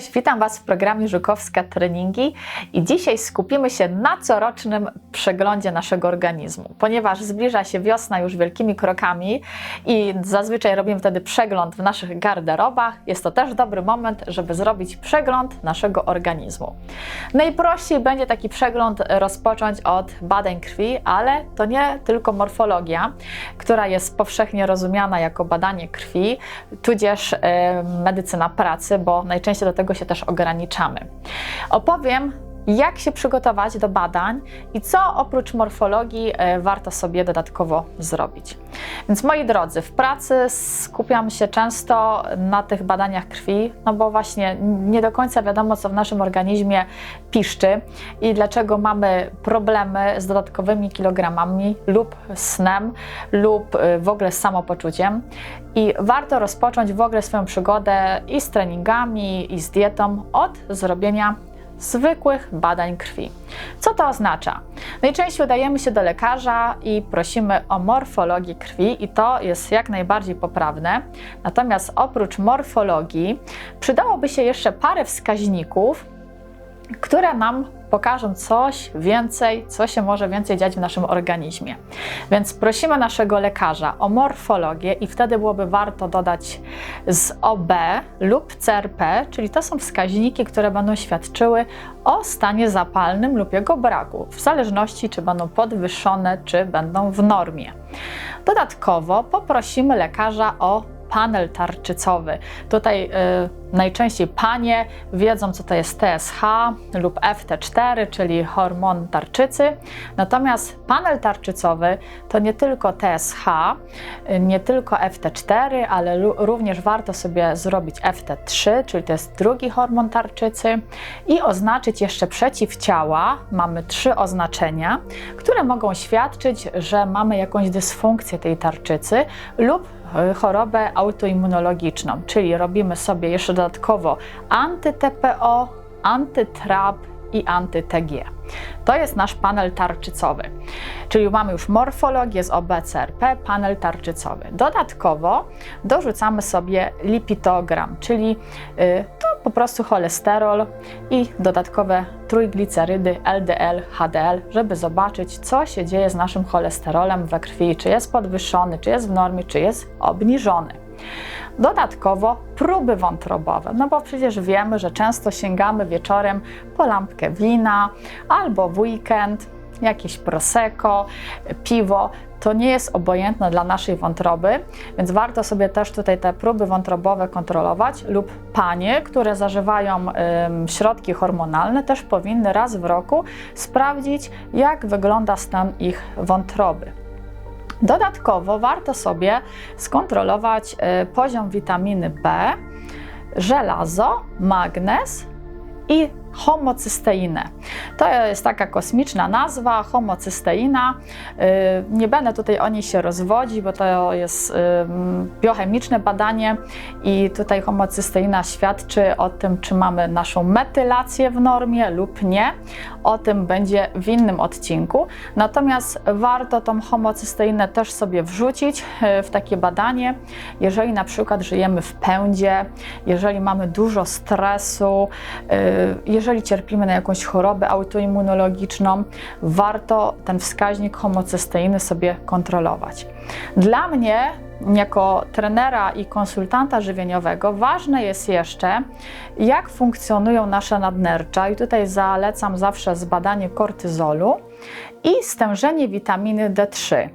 Cześć, witam Was w programie Żukowska Treningi i dzisiaj skupimy się na corocznym przeglądzie naszego organizmu. Ponieważ zbliża się wiosna już wielkimi krokami i zazwyczaj robimy wtedy przegląd w naszych garderobach, jest to też dobry moment, żeby zrobić przegląd naszego organizmu. Najprościej będzie taki przegląd rozpocząć od badań krwi, ale to nie tylko morfologia, która jest powszechnie rozumiana jako badanie krwi, tudzież medycyna pracy, bo najczęściej do tego się też ograniczamy. Opowiem, jak się przygotować do badań i co oprócz morfologii e, warto sobie dodatkowo zrobić. Więc moi drodzy, w pracy skupiam się często na tych badaniach krwi, no bo właśnie nie do końca wiadomo, co w naszym organizmie piszczy i dlaczego mamy problemy z dodatkowymi kilogramami lub snem lub e, w ogóle z samopoczuciem. I warto rozpocząć w ogóle swoją przygodę i z treningami, i z dietą od zrobienia zwykłych badań krwi. Co to oznacza? Najczęściej udajemy się do lekarza i prosimy o morfologię krwi, i to jest jak najbardziej poprawne. Natomiast oprócz morfologii przydałoby się jeszcze parę wskaźników, które nam pokażą coś więcej, co się może więcej dziać w naszym organizmie. Więc prosimy naszego lekarza o morfologię i wtedy byłoby warto dodać z OB lub CRP, czyli to są wskaźniki, które będą świadczyły o stanie zapalnym lub jego braku, w zależności czy będą podwyższone, czy będą w normie. Dodatkowo poprosimy lekarza o panel tarczycowy. Tutaj y, najczęściej panie wiedzą, co to jest TSH lub FT4, czyli hormon tarczycy. Natomiast panel tarczycowy to nie tylko TSH, nie tylko FT4, ale również warto sobie zrobić FT3, czyli to jest drugi hormon tarczycy i oznaczyć jeszcze przeciwciała. Mamy trzy oznaczenia, które mogą świadczyć, że mamy jakąś dysfunkcję tej tarczycy lub chorobę autoimmunologiczną, czyli robimy sobie jeszcze dodatkowo anty-TPO, anty-TRAP i anty-TG. To jest nasz panel tarczycowy, czyli mamy już morfologię z OBCRP, panel tarczycowy. Dodatkowo dorzucamy sobie lipitogram, czyli y, po prostu cholesterol i dodatkowe trójglicerydy LDL, HDL, żeby zobaczyć, co się dzieje z naszym cholesterolem we krwi, czy jest podwyższony, czy jest w normie, czy jest obniżony. Dodatkowo próby wątrobowe, no bo przecież wiemy, że często sięgamy wieczorem po lampkę wina albo w weekend jakieś prosecco, piwo. To nie jest obojętne dla naszej wątroby, więc warto sobie też tutaj te próby wątrobowe kontrolować lub panie, które zażywają środki hormonalne, też powinny raz w roku sprawdzić, jak wygląda stan ich wątroby. Dodatkowo warto sobie skontrolować y, poziom witaminy B, żelazo, magnez i homocysteinę. To jest taka kosmiczna nazwa, homocysteina. Y, nie będę tutaj o niej się rozwodzić, bo to jest y, biochemiczne badanie i tutaj homocysteina świadczy o tym, czy mamy naszą metylację w normie lub nie. O tym będzie w innym odcinku. Natomiast warto tą homocysteinę też sobie wrzucić y, w takie badanie, jeżeli na przykład żyjemy w pędzie, jeżeli mamy dużo stresu, jeżeli cierpimy na jakąś chorobę autoimmunologiczną, warto ten wskaźnik homocysteiny sobie kontrolować. Dla mnie jako trenera i konsultanta żywieniowego ważne jest jeszcze, jak funkcjonują nasze nadnercza i tutaj zalecam zawsze zbadanie kortyzolu i stężenie witaminy D3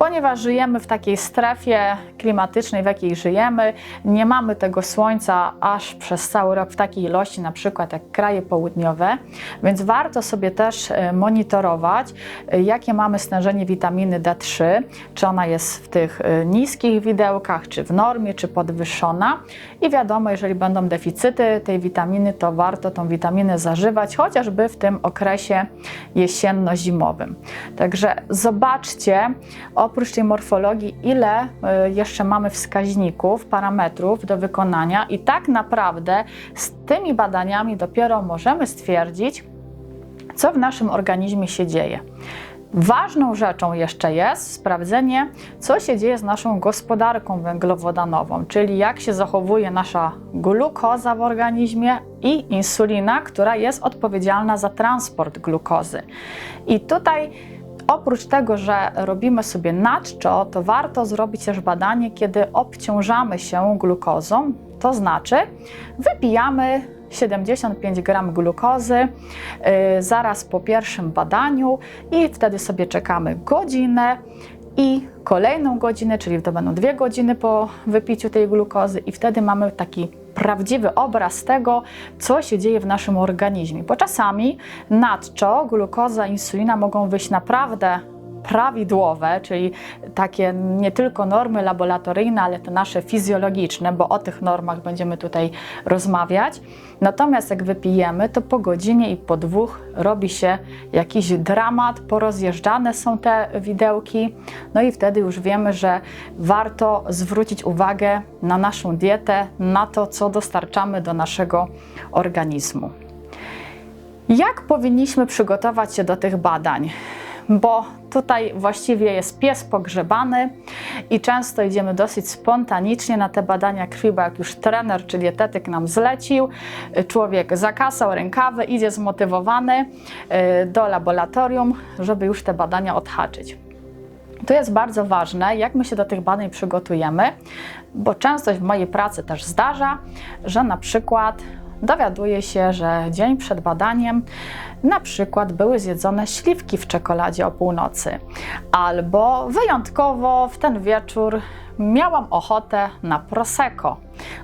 ponieważ żyjemy w takiej strefie klimatycznej, w jakiej żyjemy, nie mamy tego słońca aż przez cały rok w takiej ilości, na przykład jak kraje południowe, więc warto sobie też e, monitorować, e, jakie mamy stężenie witaminy D3, czy ona jest w tych e, niskich widełkach, czy w normie, czy podwyższona. I wiadomo, jeżeli będą deficyty tej witaminy, to warto tą witaminę zażywać, chociażby w tym okresie jesienno-zimowym. Także zobaczcie, oprócz tej morfologii, ile y, jeszcze mamy wskaźników, parametrów do wykonania, i tak naprawdę z tymi badaniami dopiero możemy stwierdzić, co w naszym organizmie się dzieje. Ważną rzeczą jeszcze jest sprawdzenie, co się dzieje z naszą gospodarką węglowodanową, czyli jak się zachowuje nasza glukoza w organizmie i insulina, która jest odpowiedzialna za transport glukozy. I tutaj oprócz tego, że robimy sobie naczczo, to warto zrobić też badanie, kiedy obciążamy się glukozą, to znaczy wypijamy 75 gram glukozy yy, zaraz po pierwszym badaniu i wtedy sobie czekamy godzinę i kolejną godzinę, czyli to będą dwie godziny po wypiciu tej glukozy i wtedy mamy taki prawdziwy obraz tego, co się dzieje w naszym organizmie. Bo czasami nadczo glukoza, insulina mogą wyjść naprawdę prawidłowe, czyli takie nie tylko normy laboratoryjne, ale te nasze fizjologiczne, bo o tych normach będziemy tutaj rozmawiać. Natomiast jak wypijemy, to po godzinie i po dwóch robi się jakiś dramat, porozjeżdżane są te widełki, no i wtedy już wiemy, że warto zwrócić uwagę na naszą dietę, na to, co dostarczamy do naszego organizmu. Jak powinniśmy przygotować się do tych badań? Bo tutaj właściwie jest pies pogrzebany i często idziemy dosyć spontanicznie na te badania krwi, bo jak już trener czy dietetyk nam zlecił, człowiek zakasał rękawy, idzie zmotywowany y, do laboratorium, żeby już te badania odhaczyć. To jest bardzo ważne, jak my się do tych badań przygotujemy, bo często w mojej pracy też zdarza, że na przykład dowiaduje się, że dzień przed badaniem na przykład były zjedzone śliwki w czekoladzie o północy, albo wyjątkowo w ten wieczór miałam ochotę na prosecco.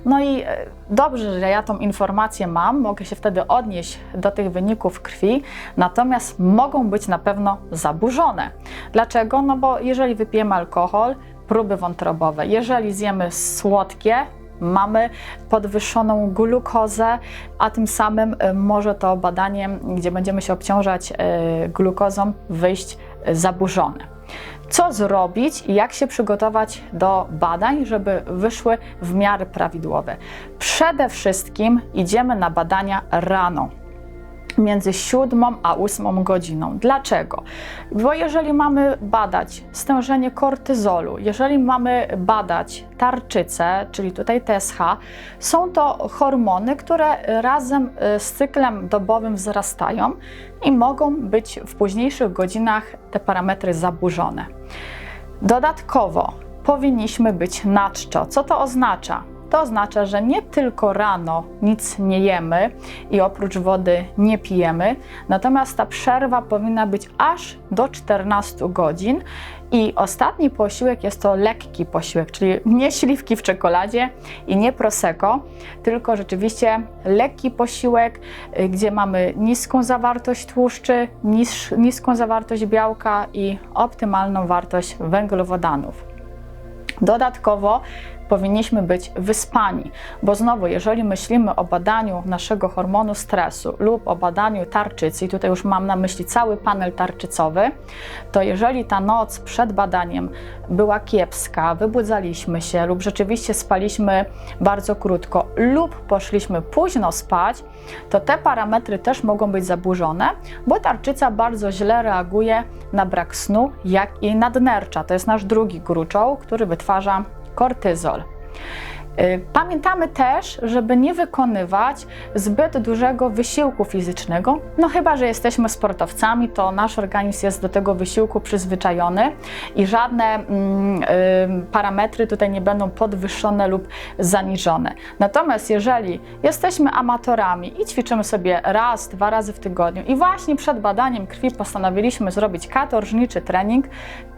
No i e, dobrze, że ja tą informację mam, mogę się wtedy odnieść do tych wyników krwi, natomiast mogą być na pewno zaburzone. Dlaczego? No bo jeżeli wypijemy alkohol, próby wątrobowe, jeżeli zjemy słodkie, mamy podwyższoną glukozę, a tym samym y, może to badanie, gdzie będziemy się obciążać y, glukozą, wyjść zaburzone. Co zrobić i jak się przygotować do badań, żeby wyszły w miarę prawidłowe? Przede wszystkim idziemy na badania rano między 7 a 8 godziną. Dlaczego? Bo jeżeli mamy badać stężenie kortyzolu, jeżeli mamy badać tarczycę, czyli tutaj TSH, są to hormony, które razem y, z cyklem dobowym wzrastają i mogą być w późniejszych godzinach te parametry zaburzone. Dodatkowo powinniśmy być na czczo. Co to oznacza? To oznacza, że nie tylko rano nic nie jemy i oprócz wody nie pijemy, natomiast ta przerwa powinna być aż do 14 godzin i ostatni posiłek jest to lekki posiłek, czyli nie śliwki w czekoladzie i nie prosecco, tylko rzeczywiście lekki posiłek, y, gdzie mamy niską zawartość tłuszczy, nis niską zawartość białka i optymalną wartość węglowodanów. Dodatkowo powinniśmy być wyspani, bo znowu, jeżeli myślimy o badaniu naszego hormonu stresu lub o badaniu tarczycy, i tutaj już mam na myśli cały panel tarczycowy, to jeżeli ta noc przed badaniem była kiepska, wybudzaliśmy się lub rzeczywiście spaliśmy bardzo krótko lub poszliśmy późno spać, to te parametry też mogą być zaburzone, bo tarczyca bardzo źle reaguje na brak snu, jak i nadnercza. To jest nasz drugi gruczoł, który wytwarza kortyzol. Y, pamiętamy też, żeby nie wykonywać zbyt dużego wysiłku fizycznego, no chyba, że jesteśmy sportowcami, to nasz organizm jest do tego wysiłku przyzwyczajony i żadne mm, y, parametry tutaj nie będą podwyższone lub zaniżone. Natomiast jeżeli jesteśmy amatorami i ćwiczymy sobie raz, dwa razy w tygodniu i właśnie przed badaniem krwi postanowiliśmy zrobić katorżniczy trening,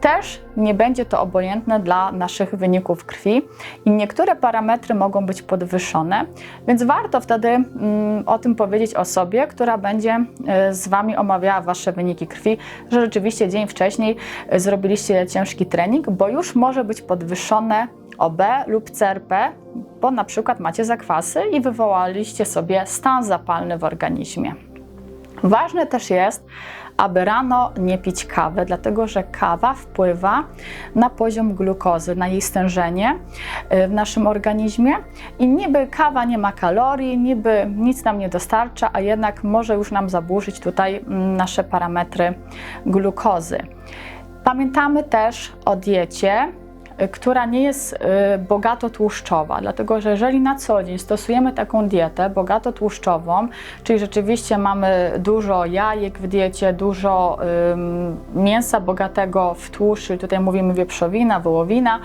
też nie będzie to obojętne dla naszych wyników krwi i niektóre parametry mogą być podwyższone, więc warto wtedy mm, o tym powiedzieć osobie, która będzie y, z Wami omawiała Wasze wyniki krwi, że rzeczywiście dzień wcześniej y, zrobiliście ciężki trening, bo już może być podwyższone OB lub CRP, bo na przykład macie zakwasy i wywołaliście sobie stan zapalny w organizmie. Ważne też jest, aby rano nie pić kawy, dlatego że kawa wpływa na poziom glukozy, na jej stężenie y, w naszym organizmie i niby kawa nie ma kalorii, niby nic nam nie dostarcza, a jednak może już nam zaburzyć tutaj nasze parametry glukozy. Pamiętamy też o diecie, która nie jest y, bogato tłuszczowa, dlatego że jeżeli na co dzień stosujemy taką dietę bogato tłuszczową, czyli rzeczywiście mamy dużo jajek w diecie, dużo mięsa bogatego w tłuszcz, tutaj mówimy wieprzowina, wołowina,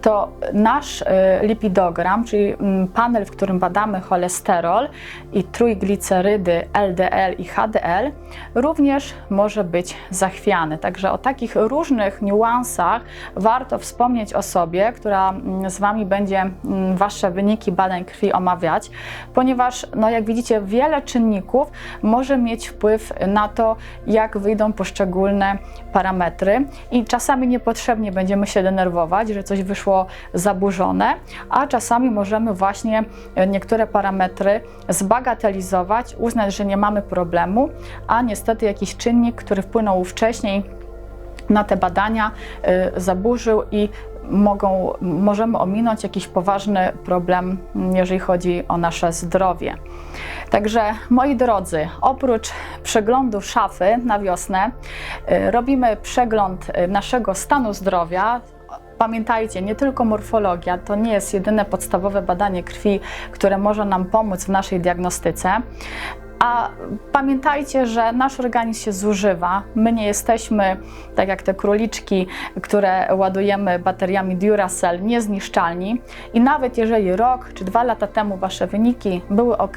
to nasz y, lipidogram, czyli panel, w którym badamy cholesterol i trójglicerydy LDL i HDL, również może być zachwiany. Także o takich różnych niuansach warto wspomnieć osobie, która mm, z Wami będzie mm, Wasze wyniki badań krwi omawiać, ponieważ, no, jak widzicie, wiele czynników może mieć wpływ na to, jak wyjdą poszczególne parametry i czasami niepotrzebnie będziemy się denerwować, że coś wyszło zaburzone, a czasami możemy właśnie e, niektóre parametry zbagatelizować, uznać, że nie mamy problemu, a niestety jakiś czynnik, który wpłynął wcześniej na te badania, y, zaburzył i mogą, możemy ominąć jakiś poważny problem, mm, jeżeli chodzi o nasze zdrowie. Także moi drodzy, oprócz przeglądu szafy na wiosnę, y, robimy przegląd y, naszego stanu zdrowia. Pamiętajcie, nie tylko morfologia to nie jest jedyne podstawowe badanie krwi, które może nam pomóc w naszej diagnostyce. A pamiętajcie, że nasz organizm się zużywa. My nie jesteśmy tak jak te króliczki, które ładujemy bateriami Duracell, niezniszczalni. I nawet jeżeli rok czy dwa lata temu wasze wyniki były ok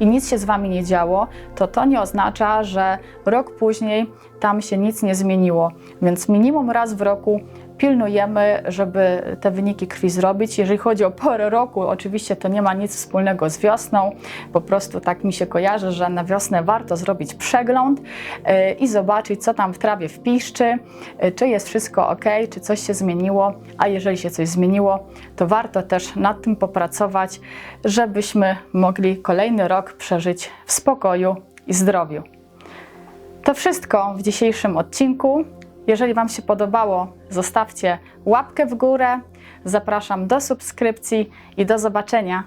i nic się z wami nie działo, to to nie oznacza, że rok później tam się nic nie zmieniło. Więc minimum raz w roku pilnujemy, żeby te wyniki krwi zrobić. Jeżeli chodzi o porę roku, oczywiście to nie ma nic wspólnego z wiosną. Po prostu tak mi się kojarzy, że na wiosnę warto zrobić przegląd yy, i zobaczyć, co tam w trawie w piszczy, yy, czy jest wszystko ok, czy coś się zmieniło. A jeżeli się coś zmieniło, to warto też nad tym popracować, żebyśmy mogli kolejny rok przeżyć w spokoju i zdrowiu. To wszystko w dzisiejszym odcinku. Jeżeli Wam się podobało, zostawcie łapkę w górę. Zapraszam do subskrypcji i do zobaczenia